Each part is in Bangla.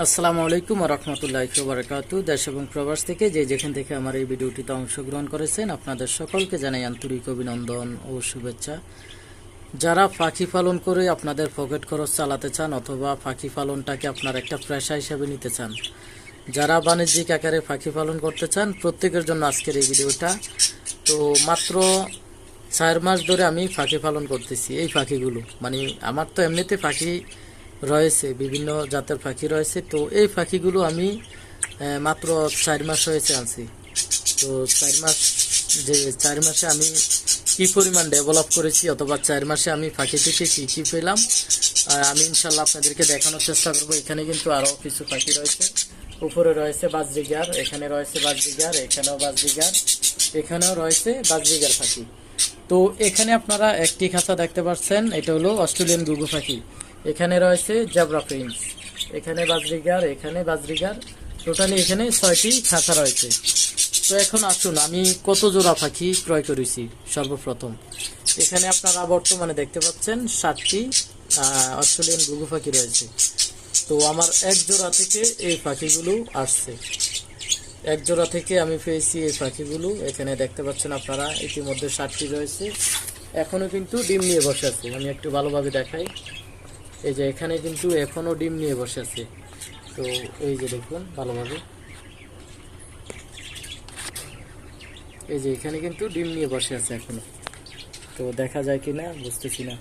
আসসালামু আলাইকুম রহমতুল্লাহ বারকাতু দেশ এবং প্রবাস থেকে যে যেখান থেকে আমার এই ভিডিওটিতে অংশগ্রহণ করেছেন, আপনাদের সকলকে জানাই আন্তরিক অভিনন্দন ও শুভেচ্ছা। যারা পাখি পালন করে আপনাদের পকেট খরচ চালাতে চান অথবা পাখি পালনটাকে আপনার একটা পেশা হিসাবে নিতে চান, যারা বাণিজ্যিক আকারে পাখি পালন করতে চান, প্রত্যেকের জন্য আজকের এই ভিডিওটা। তো মাত্র চার মাস ধরে আমি পাখি পালন করতেছি, এই পাখিগুলো মানে আমার তো এমনিতে পাখি রয়েছে, বিভিন্ন জাতের পাখি রয়েছে। তো এই পাখিগুলো আমি মাত্র চার মাস হয়েছে আনছি। তো চার মাস যে, চার মাসে আমি কি পরিমাণ ডেভেলপ করেছি অথবা চার মাসে আমি পাখি থেকে কী কী পেলাম আর আমি ইনশাল্লাহ আপনাদেরকে দেখানোর চেষ্টা করব। এখানে কিন্তু আরও কিছু পাখি রয়েছে। উপরে রয়েছে বাজরিগার, এখানে রয়েছে বাজরিগার, এখানেও বাজরিগার, এখানেও রয়েছে বাজরিগার পাখি। তো এখানে আপনারা একটি খাঁচা দেখতে পাচ্ছেন, এটা হলো অস্ট্রেলিয়ান গুগু পাখি। এখানে রয়েছে জাবরা প্রিন্স এখানে বাজরিগার এখানে বাজরিগার। টোটালি এখানে ছয়টি খাঁচা রয়েছে। তো এখন আসুন, আমি কত জোড়া পাখি ক্রয় করেছি সর্বপ্রথম। এখানে আপনারা বর্তমানে দেখতে পাচ্ছেন সাতটি অস্ট্রেলিয়ান গুগু পাখি রয়েছে। তো আমার এক জোড়া থেকে এই পাখিগুলো আসছে। এক জোড়া থেকে আমি পেয়েছি এই পাখিগুলো। এখানে দেখতে পাচ্ছেন আপনারা, ইতিমধ্যে ষাটটি রয়েছে। এখনও কিন্তু ডিম নিয়ে বসে আছে। আমি একটু ভালোভাবে দেখাই। এই যে এখানে কিন্তু এখনও ডিম নিয়ে বসে আছে। তো এই যে দেখুন, ভালোভাবে। এই যে এখানে কিন্তু ডিম নিয়ে বসে আছে এখনও। তো দেখা যায় কিনা বুঝতেছি না।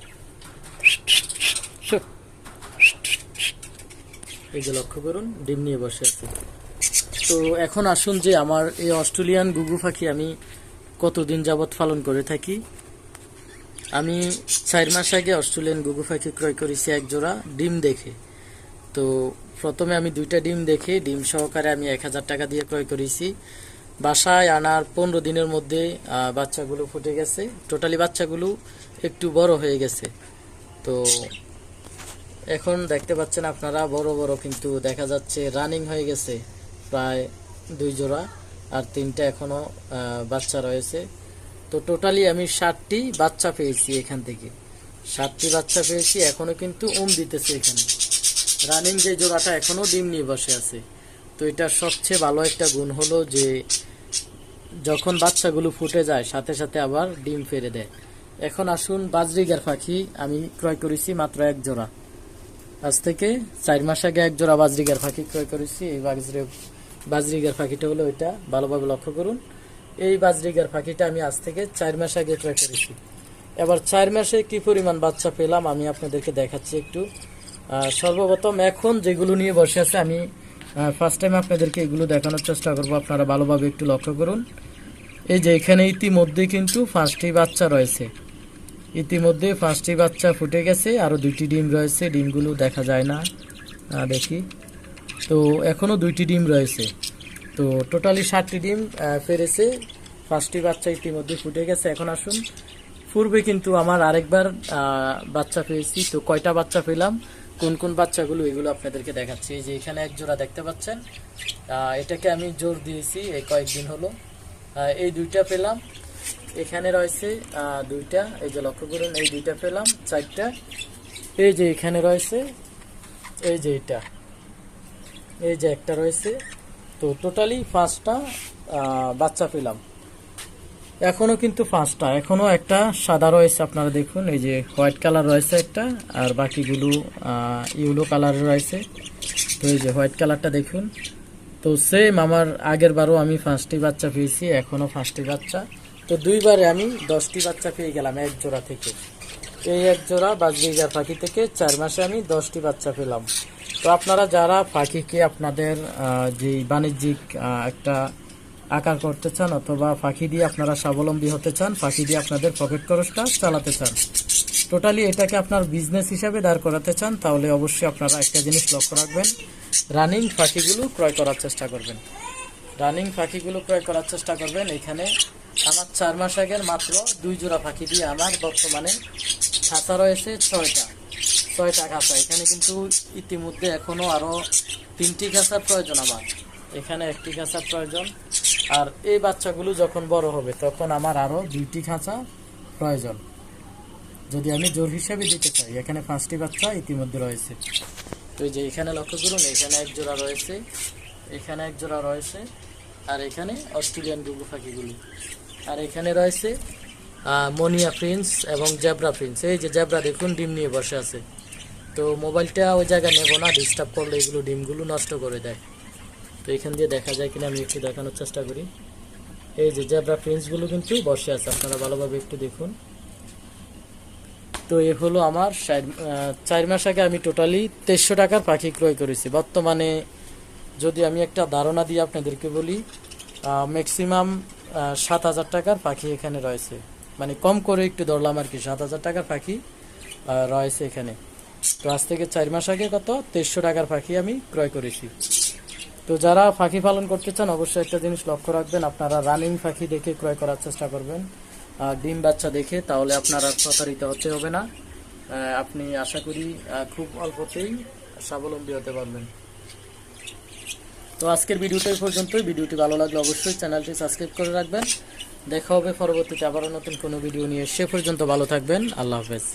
এই যে লক্ষ্য করুন, ডিম নিয়ে বসে আছে। তো এখন আসুন যে আমার এই অস্ট্রেলিয়ান গুগু পাখি আমি কতদিন যাবৎ পালন করে থাকি। আমি চার মাস আগে অস্ট্রেলিয়ান গুগু পাখি ক্রয় করেছি এক জোড়া ডিম দেখে। তো প্রথমে আমি দুইটা ডিম দেখে ডিম সহকারে আমি এক হাজার টাকা দিয়ে ক্রয় করেছি। বাসায় আনার পনেরো দিনের মধ্যে বাচ্চাগুলো ফুটে গেছে। টোটালি বাচ্চাগুলো একটু বড় হয়ে গেছে। তো এখন দেখতে পাচ্ছেন আপনারা বড় বড় কিন্তু দেখা যাচ্ছে রানিং হয়ে গেছে। প্রায় দুই জোড়া আর তিনটা এখনও আহ, বাচ্চা রয়েছে। তো টোটালি আমি ষাটটি বাচ্চা পেয়েছি এখান থেকে। ষাটটি বাচ্চা পেয়েছি, এখনও কিন্তু উম দিতেছে এখানে। রানিং যে জোড়াটা এখনও ডিম নিয়ে বসে আছে। তো এটা সবচেয়ে ভালো একটা গুণ হলো যে, যখন বাচ্চাগুলো ফুটে যায়, সাথে সাথে আবার ডিম ফেরে দেয়। এখন আসুন বাজরিগার পাখি, আমি ক্রয় করেছি মাত্র এক জোড়া। আজ থেকে চার মাস আগে এক জোড়া বাজরিগার পাখি ক্রয় করেছি। এই বাজরি বাজরিগার পাখিটা হলো এটা। ভালোভাবে লক্ষ্য করুন। এই বাজরিগার পাখিটা আমি আজ থেকে চার মাস আগে ক্রয় করেছি। এবার চার মাসে কি পরিমাণ বাচ্চা পেলাম আমি আপনাদেরকে দেখাচ্ছি একটু। সর্বপ্রথম এখন যেগুলো নিয়ে বসে আছে আমি ফার্স্ট টাইম আপনাদেরকে এগুলো দেখানোর চেষ্টা করব। আপনারা ভালোভাবে একটু লক্ষ্য করুন। এই যে এখানে ইতিমধ্যে কিন্তু পাঁচটি বাচ্চা রয়েছে। ইতিমধ্যে পাঁচটি বাচ্চা ফুটে গেছে আরও দুইটি ডিম রয়েছে। ডিমগুলো দেখা যায় না। দেখি। তো এখনও দুইটি ডিম রয়েছে। তো টোটালি ষাটটি ডিম ফেরেছে পাঁচটি বাচ্চা ইতিমধ্যে ফুটে গেছে। এখন আসুন। পূর্বে কিন্তু আমার আরেকবার বাচ্চা পেয়েছি। তো কয়টা বাচ্চা পেলাম? কোন কোন বাচ্চাগুলো এগুলো আপনাদেরকে দেখাচ্ছি। এই যে এখানে এক জোড়া দেখতে পাচ্ছেন। এটাকে আমি জোর দিয়েছি এই কয়েকদিন হলো। এই দুইটা পেলাম। এখানে রয়েছে দুইটা। এই যে লক্ষ্য করুন, এই দুইটা পেলাম, চারটা। এই যে এখানে রয়েছে, এই যে এটা। এই যে একটা রয়েছে। তো টোটালি পাঁচটা বাচ্চা পেলাম। এখনও কিন্তু পাঁচটা এখনও একটা সাদা রয়েছে, আপনারা দেখুন, এই যে হোয়াইট কালার রয়েছে একটা, আর বাকিগুলো ইউলো কালার রয়েছে। তো এই যে হোয়াইট কালারটা দেখুন। তো সেম আমার আগের বারও আমি পাঁচটি বাচ্চা পেয়েছি এখনও পাঁচটি বাচ্চা। তো দুইবারে আমি দশটি বাচ্চা পেয়ে গেলাম এক জোড়া থেকে। এই এক জোড়া বাজরিগার পাখি থেকে চার মাসে আমি দশটি বাচ্চা পেলাম। তো আপনারা যারা পাখিকে আপনাদের যে বাণিজ্যিক একটা আকার করতে চান অথবা পাখি দিয়ে আপনারা স্বাবলম্বী হতে চান পাখি দিয়ে আপনাদের পকেট খরচটা চালাতে চান, টোটালি এটাকে আপনার বিজনেস হিসাবে দাঁড় করাতে চান, তাহলে অবশ্যই আপনারা একটা জিনিস লক্ষ্য রাখবেন, রানিং পাখিগুলো ক্রয় করার চেষ্টা করবেন। রানিং পাখিগুলো ক্রয় করার চেষ্টা করবেন, এখানে আমার চার মাস আগের মাত্র দুই জোড়া পাখি দিয়ে আমার বর্তমানে খাঁচা রয়েছে ছয়টা। ছয়টা খাঁচা এখানে কিন্তু ইতিমধ্যে এখনও আরও তিনটি খাঁচার প্রয়োজন আমার। এখানে একটি খাঁচার প্রয়োজন। আর এই বাচ্চাগুলো যখন বড় হবে, তখন আমার আরও দুইটি খাঁচা প্রয়োজন। যদি আমি জোর হিসাবে দিতে চাই, এখানে পাঁচটি বাচ্চা ইতিমধ্যে রয়েছে। তো যে এখানে লক্ষ্য করুন, এখানে এক জোড়া রয়েছে, এখানে এক জোড়া রয়েছে, আর এখানে অস্ট্রেলিয়ান গুগু পাখিগুলি। আর এখানে রয়েছে মনিয়া প্রিন্স এবং জেব্রা প্রিন্স। এই যে জেব্রা, দেখুন, ডিম নিয়ে বসে আছে। তো মোবাইলটা ওই জায়গায় নেব না ডিস্টার্ব করলে এগুলো ডিমগুলো নষ্ট করে দেয়। তো এখান দিয়ে দেখা যায় কিনা, আমি একটু দেখানোর চেষ্টা করি। এই যে জেব্রা প্রিন্সগুলো কিন্তু বসে আছে, আপনারা ভালোভাবে একটু দেখুন। তো এ হলো আমার চার- মাস আগে আমি টোটালি তেইশশো টাকার পাখি ক্রয় করেছি। বর্তমানে যদি আমি একটা ধারণা দিয়ে আপনাদেরকে বলি ম্যাক্সিমাম সাত হাজার টাকার পাখি এখানে রয়েছে। মানে কম করে একটু ধরলাম আর কি, সাত হাজার টাকার পাখি রয়েছে এখানে। তো আজ থেকে চার মাস আগে কত? তেইশশো টাকার পাখি আমি ক্রয় করেছি। তো যারা পাখি পালন করতে চান, অবশ্যই একটা জিনিস লক্ষ্য রাখবেন, আপনারা রানিং পাখি দেখে ক্রয় করার চেষ্টা করবেন। আর ডিম বাচ্চা দেখে, তাহলে আপনার প্রতারিত হতে হবে না। আপনি আশা করি খুব অল্পতেই স্বাবলম্বী হতে পারবেন। তো আজকের ভিডিওটা এই পর্যন্তই। ভিডিওটি ভালো লাগলে অবশ্যই চ্যানেলটি সাবস্ক্রাইব করে রাখবেন। দেখা হবে পরবর্তীতে আবারও নতুন কোনো ভিডিও নিয়ে। সে পর্যন্ত ভালো থাকবেন। আল্লাহ হাফেজ।